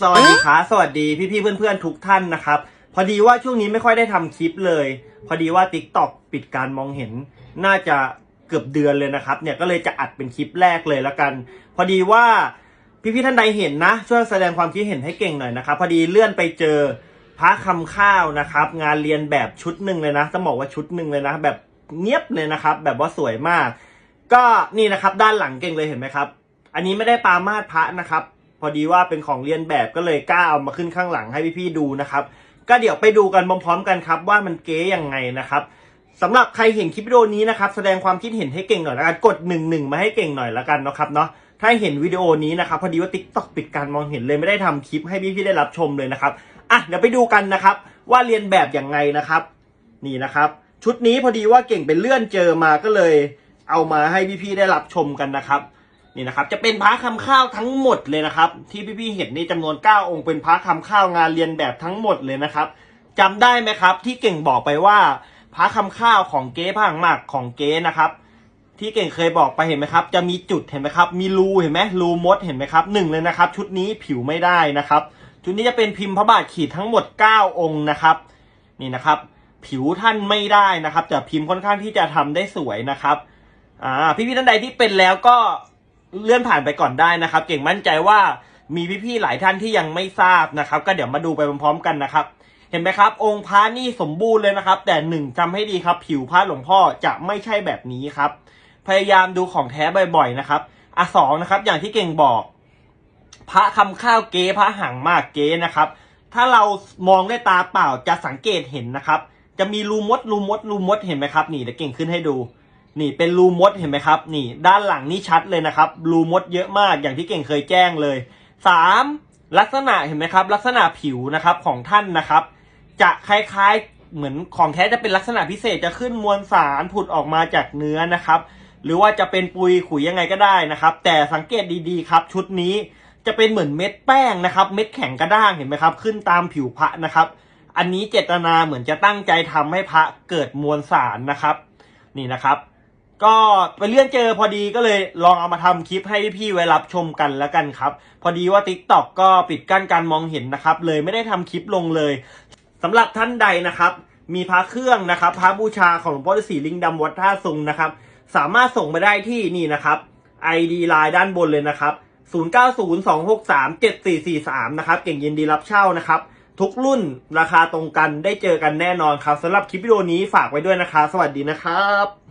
สวัสดีครับสวัสดีพี่ๆเพื่อนๆทุกท่านนะครับ พอดีว่าช่วงนี้ไม่ค่อยได้ทำคลิปเลย พอดีว่า Tik t o อกปิดการมองเห็น น่าจะเกือบเดือนเลยนะครับ เนี่ยก็เลยจะอัดเป็นคลิปแรกเลยแล้วกัน พอดีว่าพี่ๆท่านใดเห็นนะ ช่วยแสดงความคิดเห็นให้เก่งหน่อยนะครับ พอดีเลื่อนไปเจอพระคำข้าวนะครับ งานเรียนแบบชุดหนึ่งเลยนะต้องบอกว่าชุดหนึ่งเลยนะ แบบเงียบเลยนะครับ แบบว่าสวยมาก ก็นี่นะครับ ด้านหลังเก่งเลยเห็นไหมครับ อันนี้ไม่ได้ปามาดพระนะครับ พอดีว่าเป็นของเรียนแบบก็เลยกล้าเอามาขึ้นข้างหลังให้พี่ๆดูนะครับ ก็เดี๋ยวไปดูกันพร้อมๆกันครับว่ามันเก๋ยังไงนะครับสำหรับใครเห็นคลิปวิดีโอนี้นะครับแสดงความคิดเห็นให้เก่งหน่อยแล้วกันกดหนึ่งหนึ่งมาให้เก่งหน่อยแล้วกันนะครับเนาะถ้าเห็นวิดีโอนี้นะครับพอดีว่า t ิ k t o k ปิดการมองเห็นเลยไม่ได้ทำคลิปให้พี่ๆได้รับชมเลยนะครับอะเดี๋ยวไปดูกันนะครับ ว่าเรียนแบบยังไงนะครับ นี่นะครับ ชุดนี้พอดีว่าเก่งเป็นเลื่อนเจอมาก็เลย เอามาให้พี่ๆได้รับชมกันนะครับ นี่นะครับ จะเป็นพระคำข้าวทั้งหมดเลยนะครับ ที่พี่ๆเห็นนี่จำนวน 9 องค์เป็นพระคำข้าวงานเรียนแบบทั้งหมดเลยนะครับจำได้ไหมครับ ที่เก่งบอกไปว่าพระคำข้าวของเก๊พระหังหมากของเก๊นะครับที่เก่งเคยบอกไปเห็นไหมครับ จะมีจุดเห็นไหมครับ มีรูเห็นไหมรูมดเห็นไหมครับหนึ่งเลยนะครับ ชุดนี้ผิวไม่ได้นะครับ ชุดนี้จะเป็นพิมพ์พระบาทขีดทั้งหมด 9 องค์นะครับ นี่นะครับ ผิวท่านไม่ได้นะครับแต่พิมพ์ค่อนข้างที่จะทำได้สวยนะครับอ่าพี่ๆท่านใดที่เป็นแล้วก็ เลื่อนผ่านไปก่อนได้นะครับ เก่งมั่นใจว่ามีพี่ๆหลายท่านที่ยังไม่ทราบนะครับ ก็เดี๋ยวมาดูไปพร้อมๆกันนะครับ เห็นไหมครับ องค์พระนี่สมบูรณ์เลยนะครับ แต่หนึ่งจำให้ดีครับ ผิวพระหลวงพ่อจะไม่ใช่แบบนี้ครับ พยายามดูของแท้บ่อยๆนะครับอะสองนะครับ อย่างที่เก่งบอก พระคำข้าวเก๊พระหางมากเก๊นะครับ ถ้าเรามองด้วยตาเปล่าจะสังเกตเห็นนะครับ จะมีรูมดรูมดรูมดเห็นไหมครับ นี่เดี๋ยวเก่งขึ้นให้ดู นี่เป็นรูมดเห็นไหมครับ นี่ด้านหลังนี่ชัดเลยนะครับ รูมดเยอะมากอย่างที่เก่งเคยแจ้งเลยสามลักษณะเห็นไหมครับ ลักษณะผิวนะครับของท่านนะครับ จะคล้ายๆเหมือนของแท้จะเป็นลักษณะพิเศษจะขึ้นมวลสารผุดออกมาจากเนื้อนะครับ หรือว่าจะเป็นปุยขุยยังไงก็ได้นะครับ แต่สังเกตดีๆครับ ชุดนี้จะเป็นเหมือนเม็ดแป้งนะครับ เม็ดแข็งกระด้างเห็นไหมครับ ขึ้นตามผิวพระนะครับ อันนี้เจตนาเหมือนจะตั้งใจทำให้พระเกิดมวลสารนะครับ นี่นะครับ ก็ไปเลื่อนเจอพอดีก็เลยลองเอามาทำคลิปให้พี่ๆไว้รับชมกันแล้วกันครับ พอดีว่า Tik t o อกก็ปิดกั้นการมองเห็นนะครับ เลยไม่ได้ทำคลิปลงเลยสำหรับท่านใดนะครับ มีพระเครื่องนะครับพระบูชาของหลวงพ่อฤาษีลิงดำวัดท่าซุงนะครับ สามารถส่งมาได้ที่นี่นะครับ ID ไลน์ด้านบนเลยนะครับ 0902637443 นะครับเก่งยินดีรับเช่านะครับทุกรุ่นราคาตรงกันได้เจอกันแน่นอนครับสำหรับคลิปวิดีโอนี้ฝากไว้ด้วยนะครับ สวัสดีนะครับ